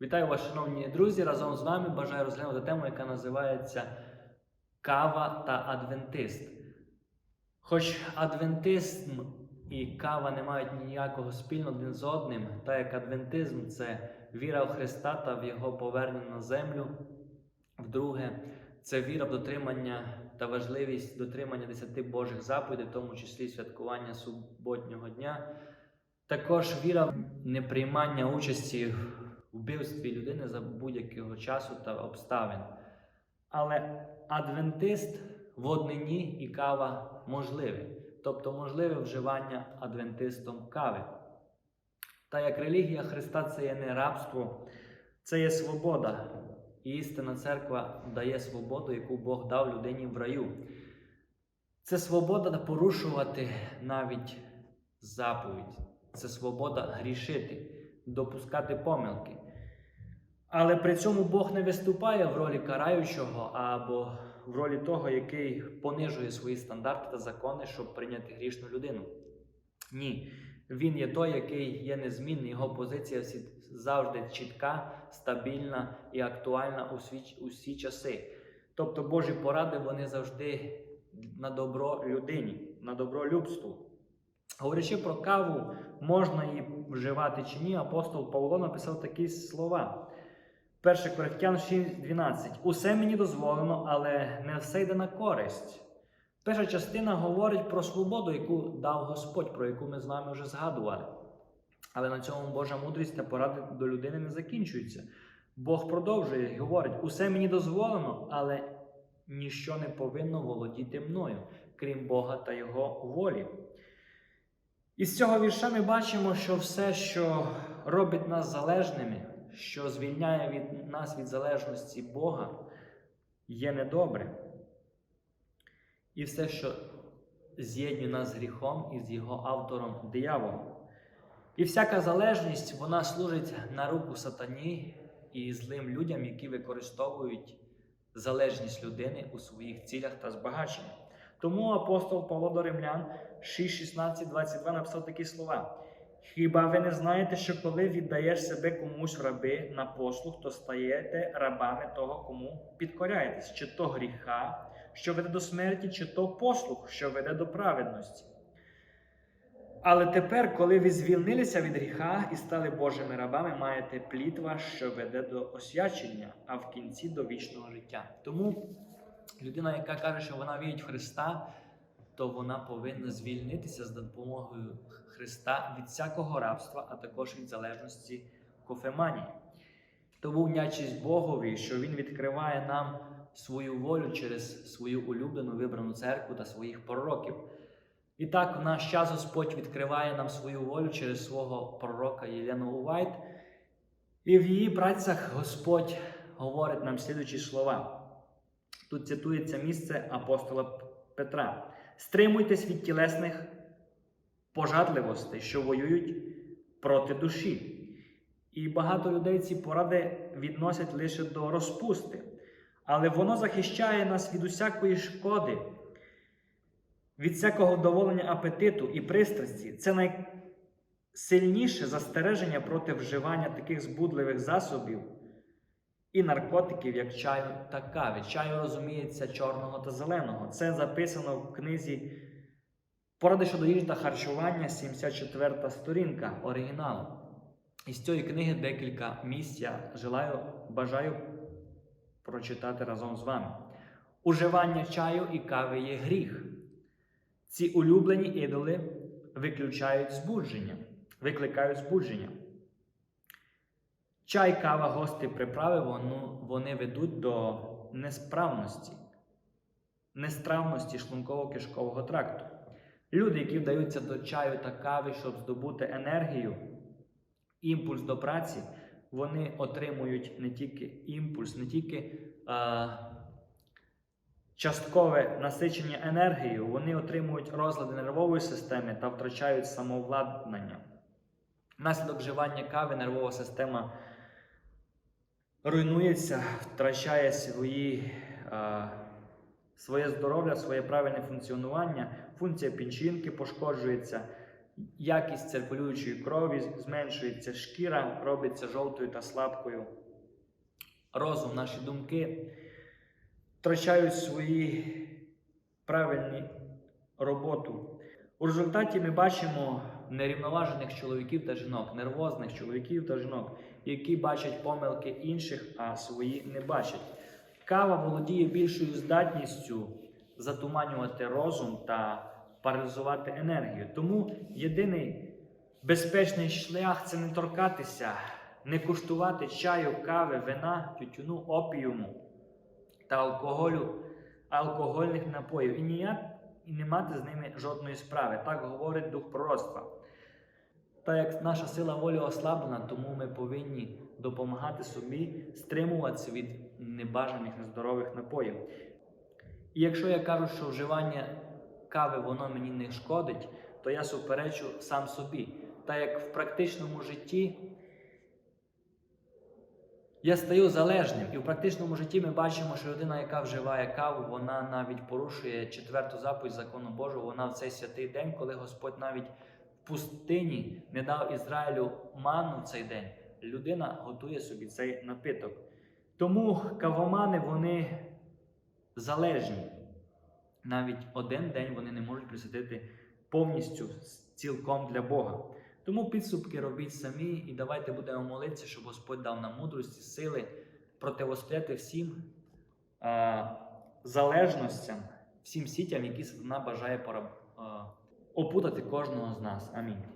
Вітаю вас, шановні друзі! Разом з вами бажаю розглянути тему, яка називається Кава та Адвентист. Хоч адвентизм і кава не мають ніякого спільного один з одним, так як адвентизм це віра в Христа та в Його повернення на землю. Вдруге, це віра в дотримання та важливість дотримання десяти Божих заповідей, в тому числі святкування суботнього дня. Також віра в неприймання участі вбивстві людини за будь-якого часу та обставин. Але адвентист в однині і кава можливі, тобто можливе вживання адвентистом кави. Та як релігія Христа це є не рабство, це є свобода. І істинна церква дає свободу, яку Бог дав людині в раю. Це свобода порушувати навіть заповідь. Це свобода грішити, допускати помилки. Але при цьому Бог не виступає в ролі караючого або в ролі того, який понижує свої стандарти та закони, щоб прийняти грішну людину. Ні. Він є той, який є незмінний, його позиція завжди чітка, стабільна і актуальна у всі, у часи. Тобто Божі поради вони завжди на добро людині, на добро людству. Говорячи про каву, можна її вживати чи ні, апостол Павло написав такі слова. 1 Коринтян 6,12. Усе мені дозволено, але не все йде на користь. Перша частина говорить про свободу, яку дав Господь, про яку ми з вами вже згадували. Але на цьому Божа мудрість та поради до людини не закінчується. Бог продовжує і говорить: усе мені дозволено, але ніщо не повинно володіти мною, крім Бога та Його волі. Із цього вірша ми бачимо, що все, що робить нас залежними, що звільняє від нас від залежності Бога, є недобре. І все, що з'єднує нас з гріхом і з його автором дияволом. І всяка залежність вона служить на руку сатані і злим людям, які використовують залежність людини у своїх цілях та збагаченнях. Тому апостол Павло до Римлян 6, 16, 22 написав такі слова. Хіба ви не знаєте, що коли віддаєш себе комусь раби на послуг, то стаєте рабами того, кому підкоряєтесь, чи то гріха, що веде до смерті, чи то послуг, що веде до праведності. Але тепер, коли ви звільнилися від гріха і стали Божими рабами, маєте плід ваш, що веде до освячення, а в кінці до вічного життя. Тому людина, яка каже, що вона вірить в Христа, то вона повинна звільнитися з допомогою Христа від всякого рабства, а також від залежності кофеманії. Тому вдячність Богові, що Він відкриває нам свою волю через свою улюблену вибрану церкву та своїх пророків. І так, в наш час Господь відкриває нам свою волю через свого пророка Єлену Увайт. І в її працях Господь говорить нам слідучі слова. Тут цитується місце апостола Петра. Стримуйтесь від тілесних пожадливостей, що воюють проти душі. І багато людей ці поради відносять лише до розпусти. Але воно захищає нас від усякої шкоди, від всякого вдоволення апетиту і пристрасті. Це найсильніше застереження проти вживання таких збудливих засобів і наркотиків, як чаю та кави. Чаю розуміється чорного та зеленого. Це записано в книзі Поради щодо їжі та харчування, 74 сторінка оригіналу. Із цієї книги декілька місць я желаю, бажаю прочитати разом з вами. Уживання чаю і кави є гріх. Ці улюблені ідоли виключають збудження, викликають збудження. Чай, кава, гості, приправи воно, вони ведуть до несправності, нестравності шлунково-кишкового тракту. Люди, які вдаються до чаю та кави, щоб здобути енергію, імпульс до праці, вони отримують не тільки імпульс, не тільки а, часткове насичення енергією, вони отримують розлади нервової системи та втрачають самовладнання. Внаслідок вживання кави нервова система руйнується, втрачає свої, а, своє здоров'я, своє правильне функціонування, функція печінки пошкоджується, якість циркулюючої крові, зменшується шкіра, робиться жовтою та слабкою. Розум, наші думки втрачають свої правильні роботу. У результаті ми бачимо нерівноважених чоловіків та жінок, нервозних чоловіків та жінок, які бачать помилки інших, а свої не бачать. Кава володіє більшою здатністю затуманювати розум та паралізувати енергію. Тому єдиний безпечний шлях це не торкатися, не куштувати чаю, кави, вина, тютюну, опіуму та алкоголю, алкогольних напоїв і ніяк і не мати з ними жодної справи. Так говорить дух пророцтва. Та як наша сила волі ослаблена, тому ми повинні допомагати собі стримуватися від небажаних нездорових напоїв. І якщо я кажу, що вживання кави воно мені не шкодить, то я суперечу сам собі. Та як в практичному житті я стаю залежним, і в практичному житті ми бачимо, що людина, яка вживає каву, вона навіть порушує четверту заповідь закону Божого. Вона в цей святий день, коли Господь навіть в пустині не дав Ізраїлю ману в цей день, людина готує собі цей напиток. Тому кавомани вони залежні. Навіть один день вони не можуть присвятити повністю цілком для Бога. Тому підсумки робіть самі і давайте будемо молитися, щоб Господь дав нам мудрості, сили противостояти всім е, залежностям, всім сітям, які сатана бажає пора, е, опутати кожного з нас. Амінь.